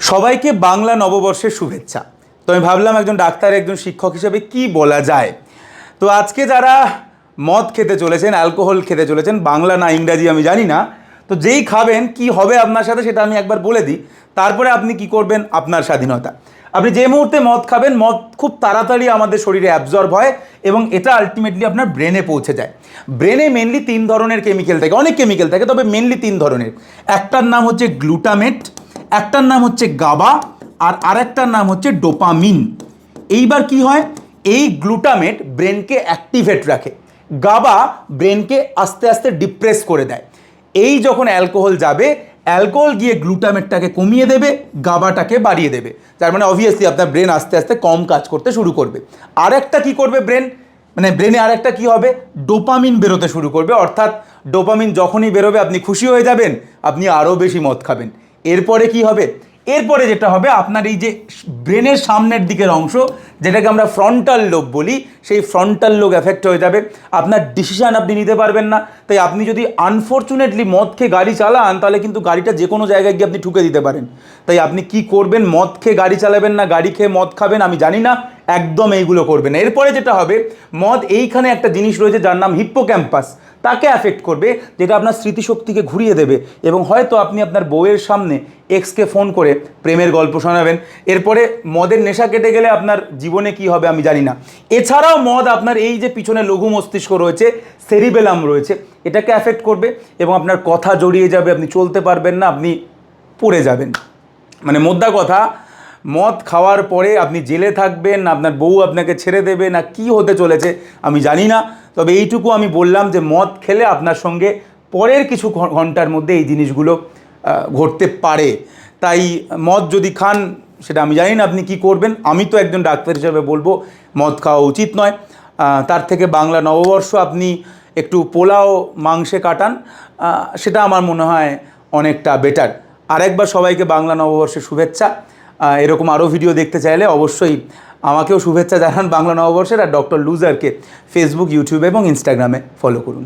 সবাইকে বাংলা নববর্ষের শুভেচ্ছা। তো আমি ভাবলাম একজন ডাক্তার, একজন শিক্ষক হিসেবে কি বলা যায়? তো আজকে যারা মদ খেতে চলেছেন, অ্যালকোহল খেতে চলেছেন, বাংলা না ইংরাজি আমি জানি না, তো যেই খাবেন, কি হবে আপনার সাথে সেটা আমি একবার বলে দিই। তারপরে আপনি কি করবেন? আপনার স্বাধীনতা। আপনি যে মুহূর্তে মদ খাবেন, মদ খুব তাড়াতাড়ি আমাদের শরীরে অ্যাবজর্ব হয় এবং এটা আলটিমেটলি আপনার ব্রেনে পৌঁছে যায়। ব্রেনে মেনলি তিন ধরনের কেমিক্যাল থাকে, অনেক কেমিক্যাল থাকে, তবে মেনলি তিন ধরনের। একটার নাম হচ্ছে গ্লুটামেট একটার নাম হচ্ছে গাবা আর আরেকটার নাম হচ্ছে ডোপামিন। এইবার কি হয়? এই গ্লুটামেট ব্রেনকে অ্যাক্টিভেট রাখে। গাবা ব্রেনকে আস্তে আস্তে ডিপ্রেস করে দেয়। এই যখন অ্যালকোহল যাবে, অ্যালকোহল গিয়ে গ্লুটামেটটাকে কমিয়ে দেবে, গাবাটাকে বাড়িয়ে দেবে। তার মানে অবভিয়াসলি আপনার ব্রেন আস্তে আস্তে কম কাজ করতে শুরু করবে। আরেকটা কি করবে ব্রেন? মানে ব্রেনে আরেকটা কি হবে? ডোপামিন বেরোতে শুরু করবে। অর্থাৎ ডোপামিন যখনই বেরোবে, আপনি খুশি হয়ে যাবেন, আপনি আরও বেশি মদ খাবেন। এরপরে কি হবে? এরপরে যেটা হবে, আপনার এই যে ব্রেনের সামনের দিকের অংশ, যেটাকে আমরা ফ্রন্টাল লোব বলি, সেই ফ্রন্টাল লোব এফেক্ট হয়ে যাবে। আপনার ডিসিশান আপনি নিতে পারবেন না। তাই আপনি যদি আনফর্চুনেটলি মদ খেয়ে গাড়ি চালান, তাহলে কিন্তু গাড়িটা যে কোনো জায়গায় গিয়ে আপনি ঠুকে দিতে পারেন। তাই আপনি কি করবেন? মদ খেয়ে গাড়ি চালাবেন না? গাড়ি খেয়ে মদ খাবেন? আমি জানি না। একদম এইগুলো করবেন না। এরপরে যেটা হবে, মদ এইখানে একটা জিনিস রয়েছে যার নাম হিপ্পো ক্যাম্পাস তাকে অ্যাফেক্ট করবে, যেটা আপনার স্মৃতিশক্তিকে ঘুরিয়ে দেবে এবং হয়তো আপনি আপনার বউয়ের সামনে এক্সকে ফোন করে প্রেমের গল্প শোনাবেন। এরপরে মদের নেশা কেটে গেলে আপনার জীবনে কি হবে আমি জানি না। এছাড়াও মদ আপনার এই যে পিছনে লঘু মস্তিষ্ক রয়েছে সেরিবেলাম রয়েছে, এটাকে অ্যাফেক্ট করবে এবং আপনার কথা জড়িয়ে যাবে, আপনি চলতে পারবেন না, আপনি পড়ে যাবেন। মানে মোদ্দা কথা মদ খাওয়ার পরে আপনি জেলে থাকবেন না আপনার বউ আপনাকে ছেড়ে দেবে না, কি হতে চলেছে আমি জানি না। তবে এইটুকু আমি বললাম যে মদ খেলে আপনার সঙ্গে পরের কিছু ঘণ্টার মধ্যে এই জিনিসগুলো ঘটতে পারে। তাই মদ যদি খান, সেটা আমি জানি না আপনি কি করবেন। আমি তো একজন ডাক্তার হিসেবে বলব, মদ খাওয়া উচিত নয়। তার থেকে বাংলা নববর্ষ আপনি একটু পোলাও, মাংসে কাটান সেটা আমার মনে হয় অনেকটা বেটার। আরেকবার সবাইকে বাংলা নববর্ষের শুভেচ্ছা। এরকম আরও ভিডিও দেখতে চাইলে অবশ্যই আমাকেও শুভেচ্ছা জানান বাংলা নববর্ষের আর ডক্টর লুজারকে ফেসবুক ইউটিউব এবং ইনস্টাগ্রামে ফলো করুন।